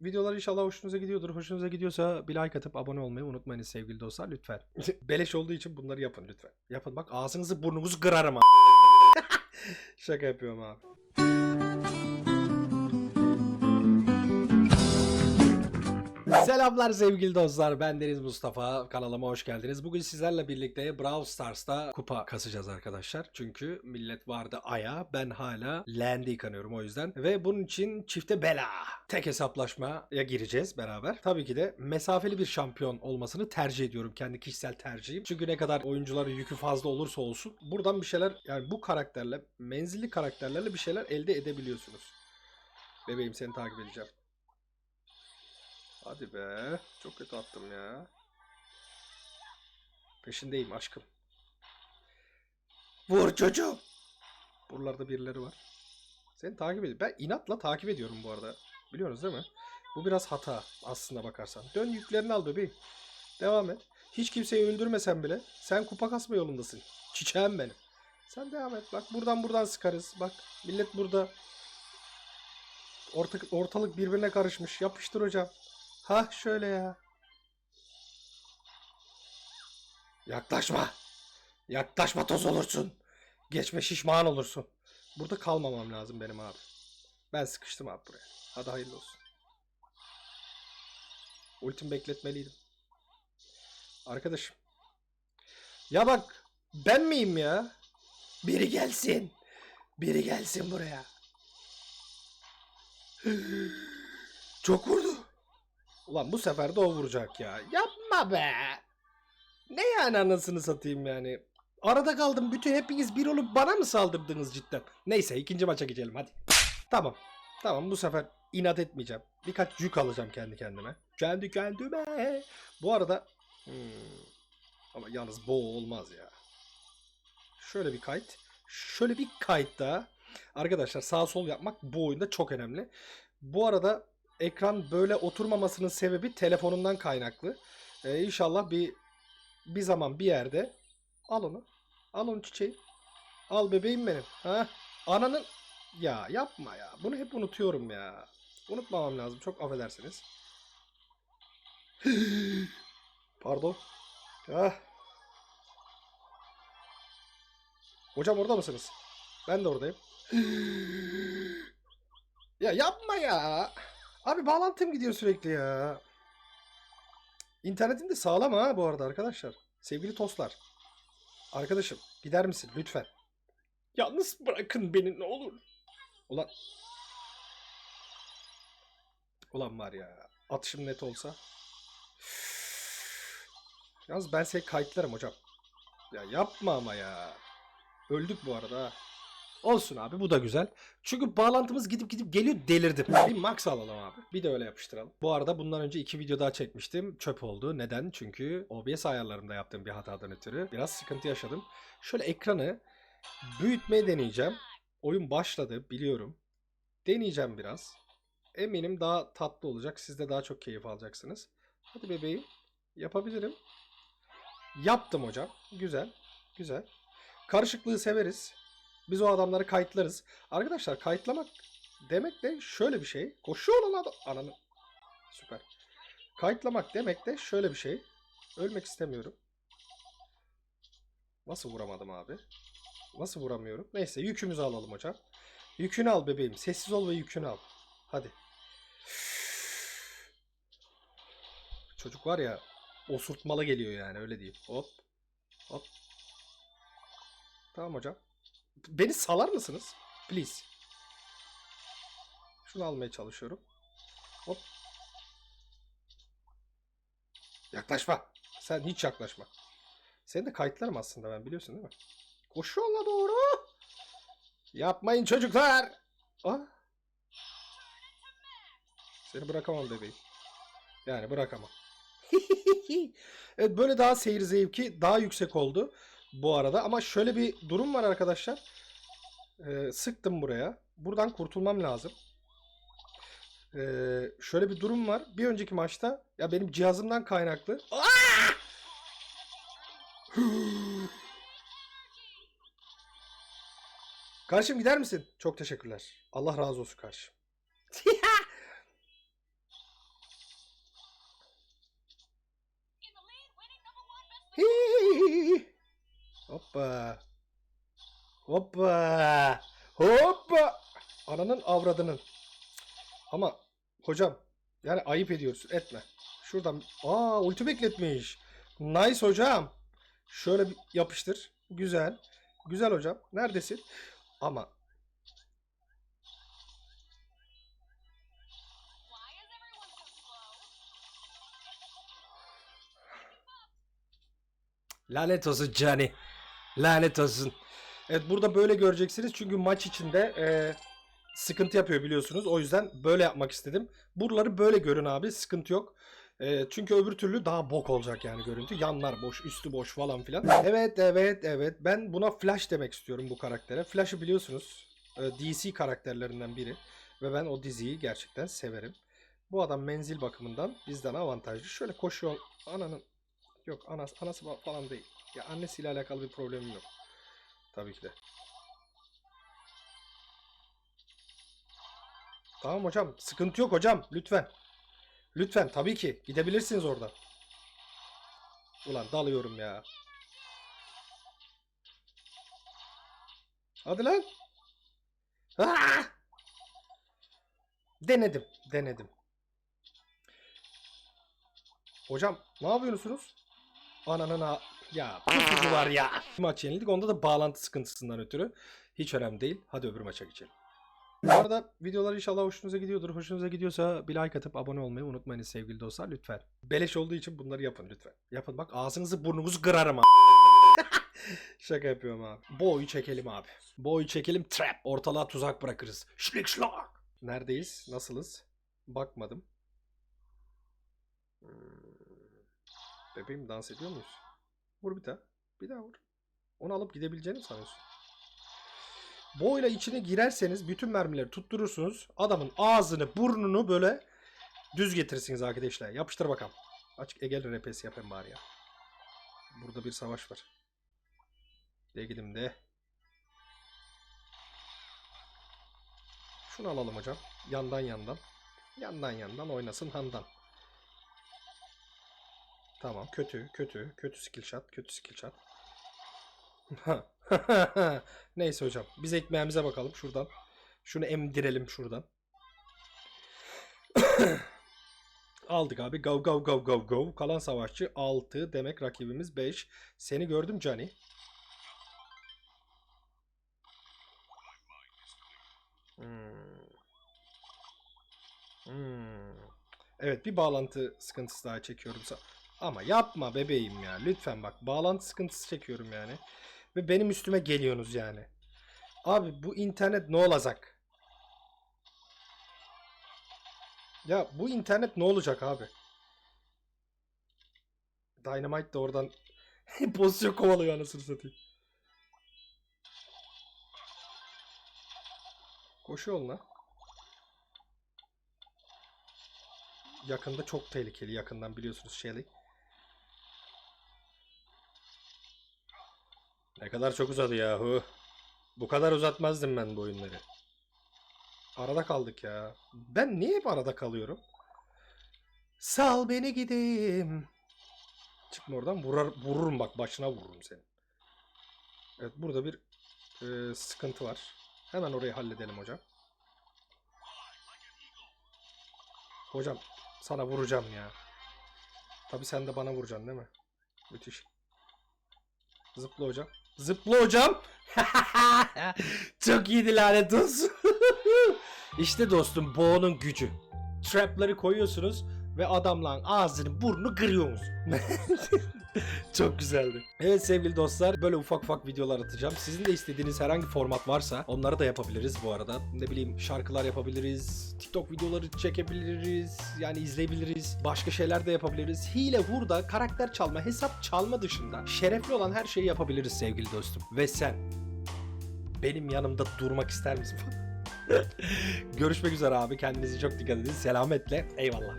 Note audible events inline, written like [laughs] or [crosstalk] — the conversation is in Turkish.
Videolar inşallah hoşunuza gidiyordur. Hoşunuza gidiyorsa bir like atıp abone olmayı unutmayınız sevgili dostlar lütfen. [laughs] Beleş olduğu için bunları yapın lütfen. Yapın bak ağzınızı burnunuzu kırarım. [laughs] Şaka yapıyorum abi. Selamlar sevgili dostlar. Ben Deniz Mustafa. Kanalıma hoş geldiniz. Bugün sizlerle birlikte Brawl Stars'ta kupa kasacağız arkadaşlar. Çünkü millet vardı aya. Ben hala land'i yıkanıyorum o yüzden. Ve bunun için çifte bela. Tek hesaplaşmaya gireceğiz beraber. Tabii ki de mesafeli bir şampiyon olmasını tercih ediyorum. Kendi kişisel tercihim. Çünkü ne kadar oyuncuların yükü fazla olursa olsun. Buradan bir şeyler yani bu karakterle menzilli karakterlerle bir şeyler elde edebiliyorsunuz. Bebeğim seni takip edeceğim. Hadi be. Çok kötü attım ya. Peşindeyim aşkım. Vur çocuğum. Buralarda birileri var. Seni takip ediyorum. Ben inatla takip ediyorum bu arada. Biliyorsunuz değil mi? Bu biraz hata aslında bakarsan. Dön yüklerini al bebeğim. Devam et. Hiç kimseyi öldürmesen bile sen kupa kasma yolundasın. Çiçeğim benim. Sen devam et. Bak buradan buradan sıkarız. Bak millet burada. Ortak, ortalık birbirine karışmış. Yapıştır hocam. Ha şöyle ya. Yaklaşma. Yaklaşma toz olursun. Geçme şişman olursun. Burada kalmamam lazım benim abi. Ben sıkıştım abi buraya. Hadi hayırlı olsun. Ultim bekletmeliydim. Arkadaşım. Ya bak ben miyim ya? Biri gelsin. Biri gelsin buraya. [gasps] Çok vurdu. Ulan bu sefer de o vuracak ya. Yapma be. Ne yani anasını satayım yani. Arada kaldım. Bütün hepiniz bir olup bana mı saldırdınız cidden? Neyse ikinci maça geçelim hadi. Tamam. Tamam bu sefer inat etmeyeceğim. Birkaç yük alacağım kendi kendime. Kendi kendime. Bu arada hmm, ama yalnız bu olmaz ya. Şöyle bir kayıt. Şöyle bir kayıt daha. Arkadaşlar sağ sol yapmak bu oyunda çok önemli. Bu arada ekran böyle oturmamasının sebebi telefonumdan kaynaklı. Ee, inşallah bir bir zaman bir yerde al onu. Al onu çiçeği. Al bebeğim benim. Ha? Ananın ya yapma ya. Bunu hep unutuyorum ya. Unutmamam lazım. Çok affedersiniz. [gasps] Pardon. Ah. Hocam orada mısınız? Ben de oradayım. [gasps] ya yapma ya. Abi bağlantım gidiyor sürekli ya. İnternetim de sağlam ha bu arada arkadaşlar. Sevgili tostlar. Arkadaşım gider misin lütfen? Yalnız bırakın beni ne olur. Ulan. Ulan var ya. Atışım net olsa. Yalnız ben seni kayıtlarım hocam. Ya yapma ama ya. Öldük bu arada ha. Olsun abi bu da güzel. Çünkü bağlantımız gidip gidip geliyor delirdim. Bir max alalım abi. Bir de öyle yapıştıralım. Bu arada bundan önce iki video daha çekmiştim. Çöp oldu. Neden? Çünkü OBS ayarlarımda yaptığım bir hatadan ötürü biraz sıkıntı yaşadım. Şöyle ekranı büyütmeye deneyeceğim. Oyun başladı biliyorum. Deneyeceğim biraz. Eminim daha tatlı olacak. Siz de daha çok keyif alacaksınız. Hadi bebeğim. Yapabilirim. Yaptım hocam. Güzel. Güzel. Karışıklığı severiz. Biz o adamları kayıtlarız. Arkadaşlar kayıtlamak demek de şöyle bir şey. Koşuyor olan adam. Ananı. Süper. Kayıtlamak demek de şöyle bir şey. Ölmek istemiyorum. Nasıl vuramadım abi? Nasıl vuramıyorum? Neyse yükümüzü alalım hocam. Yükünü al bebeğim. Sessiz ol ve yükünü al. Hadi. Çocuk var ya osurtmalı geliyor yani öyle diyeyim. Hop. Hop. Tamam hocam. Beni salar mısınız? Please. Şunu almaya çalışıyorum. Hop. Yaklaşma. Sen hiç yaklaşma. Seni de kayıtlarım aslında ben biliyorsun değil mi? Koşu yola doğru. Yapmayın çocuklar. Ah. Seni bırakamam bebeğim. Yani bırakamam. [laughs] evet böyle daha seyir zevki daha yüksek oldu bu arada. Ama şöyle bir durum var arkadaşlar e, sıktım buraya. Buradan kurtulmam lazım. E, şöyle bir durum var. Bir önceki maçta ya benim cihazımdan kaynaklı. [gasps] Karşım gider misin? Çok teşekkürler. Allah razı olsun karşım. [laughs] Hoppa. Hoppa. Hoppa. Ananın avradının. Ama hocam yani ayıp ediyorsun. Etme. Şuradan. Aa ulti bekletmiş. Nice hocam. Şöyle bir yapıştır. Güzel. Güzel hocam. Neredesin? Ama Lanet olsun Cani. Lanet olsun. Evet burada böyle göreceksiniz çünkü maç içinde e, sıkıntı yapıyor biliyorsunuz. O yüzden böyle yapmak istedim. Buraları böyle görün abi sıkıntı yok. E, çünkü öbür türlü daha bok olacak yani görüntü. Yanlar boş, üstü boş falan filan. Evet, evet, evet. Ben buna Flash demek istiyorum bu karaktere. Flash'ı biliyorsunuz. e, DC karakterlerinden biri. Ve ben o diziyi gerçekten severim. Bu adam menzil bakımından bizden avantajlı. Şöyle koşuyor. Ananın Yok anası, anası fa- falan değil. Ya annesiyle alakalı bir problemim yok. Tabii ki de. Tamam hocam. Sıkıntı yok hocam. Lütfen. Lütfen. Tabii ki. Gidebilirsiniz oradan. Ulan dalıyorum ya. Hadi lan. Aa! Denedim. Denedim. Hocam ne yapıyorsunuz? Ananın. Ya pusucu var ya. Maç yenildik. Onda da bağlantı sıkıntısından ötürü. Hiç önemli değil. Hadi öbür maça geçelim. Bu arada videolar inşallah hoşunuza gidiyordur. Hoşunuza gidiyorsa bir like atıp abone olmayı unutmayınız sevgili dostlar lütfen. Beleş olduğu için bunları yapın lütfen. Yapın bak ağzınızı burnunuzu kırarım abi. [laughs] Şaka yapıyorum abi. Boyu çekelim abi. Boyu çekelim trap. Ortalığa tuzak bırakırız. Şlik şlak. Neredeyiz? Nasılız? Bakmadım. Hmm. Bebeğim dans ediyor muyuz? Vur bir daha. Bir daha vur. Onu alıp gidebileceğini sanıyorsun? Boyla içine girerseniz bütün mermileri tutturursunuz. Adamın ağzını, burnunu böyle düz getirirsiniz arkadaşlar. Yapıştır bakalım. Açık Egel RPS yapayım bari ya. Burada bir savaş var. De gidim de. Şunu alalım hocam. Yandan yandan. Yandan yandan oynasın handan. Tamam kötü kötü kötü skill shot kötü skill shot. [laughs] Neyse hocam biz ekmeğimize bakalım şuradan. Şunu emdirelim şuradan. [coughs] Aldık abi. Go go go go go. Kalan savaşçı 6 demek rakibimiz 5. Seni gördüm Cani. Hmm. Hmm. Evet bir bağlantı sıkıntısı daha çekiyorum. Ama yapma bebeğim ya. Lütfen bak bağlantı sıkıntısı çekiyorum yani. Ve benim üstüme geliyorsunuz yani. Abi bu internet ne olacak? Ya bu internet ne olacak abi? Dynamite de oradan [laughs] pozisyon kovalıyor anasını satayım. Koşu yoluna. Yakında çok tehlikeli yakından biliyorsunuz Shelly. Ne kadar çok uzadı yahu. Bu kadar uzatmazdım ben bu oyunları. Arada kaldık ya. Ben niye hep arada kalıyorum? Sal beni gideyim. Çıkma oradan vurar, vururum bak başına vururum seni. Evet burada bir e, sıkıntı var. Hemen orayı halledelim hocam. Hocam sana vuracağım ya. Tabi sen de bana vuracaksın değil mi? Müthiş. Zıpla hocam. Zıpla hocam. [laughs] Çok iyiydi lanet olsun. [laughs] işte dostum boğunun gücü. Trapları koyuyorsunuz ve adamların ağzını burnunu kırıyorsunuz. [laughs] Çok güzeldi. Evet sevgili dostlar böyle ufak ufak videolar atacağım. Sizin de istediğiniz herhangi format varsa onları da yapabiliriz bu arada. Ne bileyim şarkılar yapabiliriz, TikTok videoları çekebiliriz, yani izleyebiliriz, başka şeyler de yapabiliriz. Hile hurda, karakter çalma, hesap çalma dışında şerefli olan her şeyi yapabiliriz sevgili dostum. Ve sen benim yanımda durmak ister misin? [laughs] Görüşmek üzere abi. Kendinize çok dikkat edin. Selametle. Eyvallah.